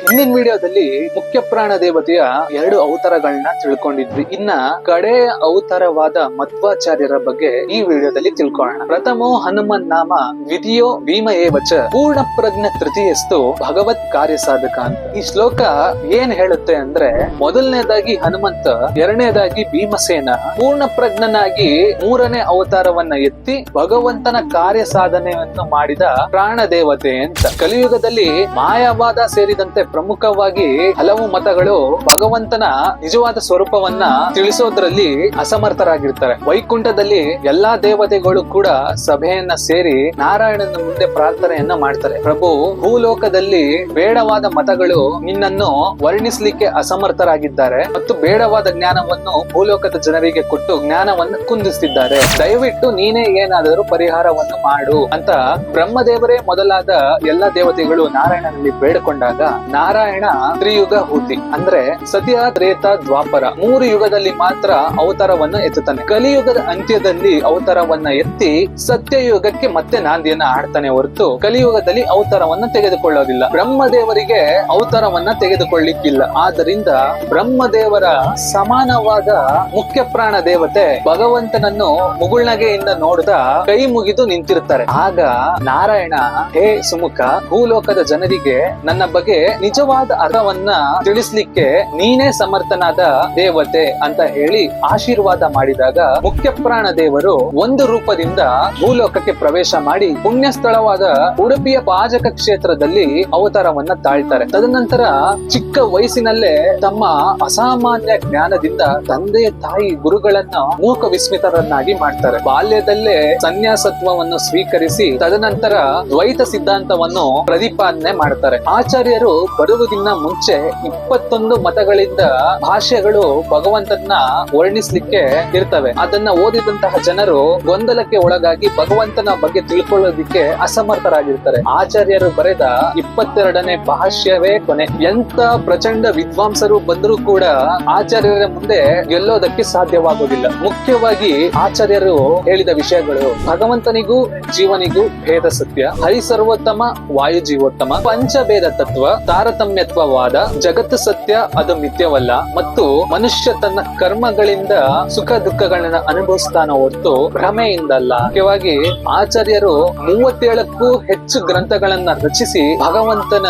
ಹಿಂದಿನ ವಿಡಿಯೋದಲ್ಲಿ ಮುಖ್ಯ ಪ್ರಾಣ ದೇವತೆಯ ಎರಡು ಅವತಾರಗಳನ್ನ ತಿಳ್ಕೊಂಡಿದ್ವಿ. ಇನ್ನ ಕಡೆ ಅವತಾರವಾದ ಮಧ್ವಾಚಾರ್ಯರ ಬಗ್ಗೆ ಈ ವಿಡಿಯೋದಲ್ಲಿ ತಿಳ್ಕೊಳ್ಳೋಣ. ಪ್ರಥಮೋ ಹನುಮನ್ ನಾಮ ದ್ವಿತೀಯೋ ಭೀಮ ಏವಚ, ಪೂರ್ಣ ಪ್ರಜ್ಞ ತೃತೀಯಸ್ತು ಭಗವತ್ ಕಾರ್ಯ ಸಾಧಕ ಅಂತ. ಈ ಶ್ಲೋಕ ಏನ್ ಹೇಳುತ್ತೆ ಅಂದ್ರೆ, ಮೊದಲನೇದಾಗಿ ಹನುಮಂತ, ಎರಡನೇದಾಗಿ ಭೀಮಸೇನ. ಪೂರ್ಣ ಪ್ರಜ್ಞನಾಗಿ ಮೂರನೇ ಅವತಾರವನ್ನ ಎತ್ತಿ ಭಗವಂತನ ಕಾರ್ಯ ಸಾಧನೆಯನ್ನು ಮಾಡಿದ ಪ್ರಾಣ ದೇವತೆ ಅಂತ. ಕಲಿಯುಗದಲ್ಲಿ ಮಾಯಾವಾದ ಸೇರಿದಂತೆ ಪ್ರಮುಖವಾಗಿ ಹಲವು ಮತಗಳು ಭಗವಂತನ ನಿಜವಾದ ಸ್ವರೂಪವನ್ನ ತಿಳಿಸೋದ್ರಲ್ಲಿ ಅಸಮರ್ಥರಾಗಿರ್ತಾರೆ. ವೈಕುಂಠದಲ್ಲಿ ಎಲ್ಲಾ ದೇವತೆಗಳು ಕೂಡ ಸಭೆಯನ್ನ ಸೇರಿ ನಾರಾಯಣನ ಮುಂದೆ ಪ್ರಾರ್ಥನೆಯನ್ನ ಮಾಡ್ತಾರೆ. ಪ್ರಭು, ಭೂಲೋಕದಲ್ಲಿ ಬೇಡವಾದ ಮತಗಳು ನಿನ್ನನ್ನು ವರ್ಣಿಸ್ಲಿಕ್ಕೆ ಅಸಮರ್ಥರಾಗಿದ್ದಾರೆ ಮತ್ತು ಬೇಡವಾದ ಜ್ಞಾನವನ್ನು ಭೂಲೋಕದ ಜನರಿಗೆ ಕೊಟ್ಟು ಜ್ಞಾನವನ್ನು ಕುಂದಿಸ್ತಿದ್ದಾರೆ. ದಯವಿಟ್ಟು ನೀನೇ ಏನಾದರೂ ಪರಿಹಾರವನ್ನು ಮಾಡು ಅಂತ ಬ್ರಹ್ಮದೇವರೇ ಮೊದಲಾದ ಎಲ್ಲಾ ದೇವತೆಗಳು ನಾರಾಯಣನಲ್ಲಿ ಬೇಡಿಕೊಂಡಾಗ ನಾರಾಯಣ ತ್ರಿಯುಗ ಹೂತಿ ಅಂದ್ರೆ ಸತ್ಯ ತ್ರೇತ ದ್ವಾಪರ. ಮೂರು ಯುಗದಲ್ಲಿ ಮಾತ್ರ ಅವತಾರವನ್ನು ಎತ್ತುತ್ತಾನೆ. ಕಲಿಯುಗದ ಅಂತ್ಯದಲ್ಲಿ ಅವತಾರವನ್ನ ಎತ್ತಿ ಸತ್ಯಯುಗಕ್ಕೆ ಮತ್ತೆ ನಾಂದಿಯನ್ನ ಆಡ್ತಾನೆ ಹೊರತು ಕಲಿಯುಗದಲ್ಲಿ ಅವತಾರವನ್ನ ತೆಗೆದುಕೊಳ್ಳೋದಿಲ್ಲ. ಬ್ರಹ್ಮದೇವರಿಗೆ ಅವತಾರವನ್ನ ತೆಗೆದುಕೊಳ್ಳಿಕ್ಕಿಲ್ಲ. ಆದ್ದರಿಂದ ಬ್ರಹ್ಮದೇವರ ಸಮಾನವಾದ ಮುಖ್ಯ ಪ್ರಾಣ ದೇವತೆ ಭಗವಂತನನ್ನು ಮುಗುಳ್ನಗೆಯಿಂದ ನೋಡ್ತಾ ಕೈ ಮುಗಿದು ನಿಂತಿರ್ತಾರೆ. ಆಗ ನಾರಾಯಣ, ಹೇ ಸುಮುಖ, ಭೂಲೋಕದ ಜನರಿಗೆ ನನ್ನ ಬಗ್ಗೆ ನಿಜವಾದ ಅರ್ಥವನ್ನ ತಿಳಿಸ್ಲಿಕ್ಕೆ ನೀನೇ ಸಮರ್ಥನಾದ ದೇವತೆ ಅಂತ ಹೇಳಿ ಆಶೀರ್ವಾದ ಮಾಡಿದಾಗ ಮುಖ್ಯ ಪ್ರಾಣ ದೇವರು ಒಂದು ರೂಪದಿಂದ ಭೂಲೋಕಕ್ಕೆ ಪ್ರವೇಶ ಮಾಡಿ ಪುಣ್ಯ ಸ್ಥಳವಾದ ಉಡುಪಿಯ ಪಾಜಕ ಕ್ಷೇತ್ರದಲ್ಲಿ ಅವತಾರವನ್ನ ತಾಳ್ತಾರೆ. ತದನಂತರ ಚಿಕ್ಕ ವಯಸ್ಸಿನಲ್ಲೇ ತಮ್ಮ ಅಸಾಮಾನ್ಯ ಜ್ಞಾನದಿಂದ ತಂದೆ ತಾಯಿ ಗುರುಗಳನ್ನ ಮೂಕ ವಿಸ್ಮಿತರನ್ನಾಗಿ ಮಾಡ್ತಾರೆ. ಬಾಲ್ಯದಲ್ಲೇ ಸನ್ಯಾಸತ್ವವನ್ನು ಸ್ವೀಕರಿಸಿ ತದನಂತರ ದ್ವೈತ ಸಿದ್ಧಾಂತವನ್ನು ಪ್ರತಿಪಾದನೆ ಮಾಡ್ತಾರೆ. ಆಚಾರ್ಯರು ಬರುವುದಿನ್ನ ಮುಂಚೆ ಇಪ್ಪತ್ತೊಂದು ಮತಗಳಿಂದ ಭಾಷೆಗಳು ಭಗವಂತನ ವರ್ಣಿಸ್ಲಿಕ್ಕೆ ಇರ್ತವೆ. ಅದನ್ನ ಓದಿದಂತಹ ಜನರು ಗೊಂದಲಕ್ಕೆ ಒಳಗಾಗಿ ಭಗವಂತನ ಬಗ್ಗೆ ತಿಳ್ಕೊಳ್ಳೋದಿಕ್ಕೆ ಅಸಮರ್ಥರಾಗಿರ್ತಾರೆ. ಆಚಾರ್ಯರು ಬರೆದ ಇಪ್ಪತ್ತೆರಡನೇ ಭಾಷ್ಯವೇ ಕೊನೆ. ಎಂತ ಪ್ರಚಂಡ ವಿದ್ವಾಂಸರು ಬಂದರೂ ಕೂಡ ಆಚಾರ್ಯರ ಮುಂದೆ ಗೆಲ್ಲೋದಕ್ಕೆ ಸಾಧ್ಯವಾಗುವುದಿಲ್ಲ. ಮುಖ್ಯವಾಗಿ ಆಚಾರ್ಯರು ಹೇಳಿದ ವಿಷಯಗಳು, ಭಗವಂತನಿಗೂ ಜೀವನಿಗೂ ಭೇದ ಸತ್ಯ. ಹರಿ ಸರ್ವೋತ್ತಮ ವಾಯು ಜೀವೋತ್ತಮ ಪಂಚಭೇದ ತತ್ವ ತಾರತಮ್ಯತ್ವವಾದ ಜಗತ್ತು ಸತ್ಯ ಅದು ಮಿಥ್ಯವಲ್ಲ ಮತ್ತು ಮನುಷ್ಯ ತನ್ನ ಕರ್ಮಗಳಿಂದ ಸುಖ ದುಃಖಗಳನ್ನ ಅನುಭವಿಸ್ತಾನ ಹೊರತು ಭ್ರಮೆಯಿಂದಲ್ಲ. ಮುಖ್ಯವಾಗಿ ಆಚಾರ್ಯರು ಮೂವತ್ತೇಳಕ್ಕೂ ಹೆಚ್ಚು ಗ್ರಂಥಗಳನ್ನ ರಚಿಸಿ ಭಗವಂತನ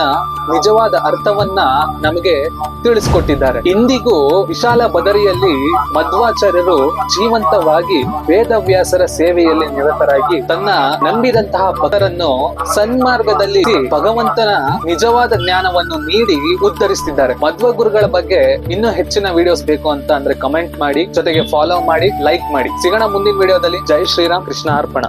ನಿಜವಾದ ಅರ್ಥವನ್ನ ನಮಗೆ ತಿಳಿಸ್ಕೊಟ್ಟಿದ್ದಾರೆ. ಇಂದಿಗೂ ವಿಶಾಲ ಬದರಿಯಲ್ಲಿ ಮಧ್ವಾಚಾರ್ಯರು ಜೀವಂತವಾಗಿ ವೇದವ್ಯಾಸರ ಸೇವೆಯಲ್ಲಿ ನಿರತರಾಗಿ ತನ್ನ ನಂಬಿದಂತಹ ಭಕ್ತರನ್ನು ಸನ್ಮಾರ್ಗದಲ್ಲಿ ಭಗವಂತನ ನಿಜವಾದ ಜ್ಞಾನವನ್ನು ನೀಡಿ ಉದ್ಧರಿಸ್ತಿದ್ದಾರೆ. ಮಧ್ವ ಗುರುಗಳ ಬಗ್ಗೆ ಇನ್ನೂ ಹೆಚ್ಚಿನ ವಿಡಿಯೋಸ್ ಬೇಕು ಅಂತ ಅಂದ್ರೆ ಕಮೆಂಟ್ ಮಾಡಿ, ಜೊತೆಗೆ ಫಾಲೋ ಮಾಡಿ ಲೈಕ್ ಮಾಡಿ. ಸಿಗೋಣ ಮುಂದಿನ ವಿಡಿಯೋದಲ್ಲಿ ಜೈ ಶ್ರೀರಾಮ್, ಕೃಷ್ಣ ಅರ್ಪಣ.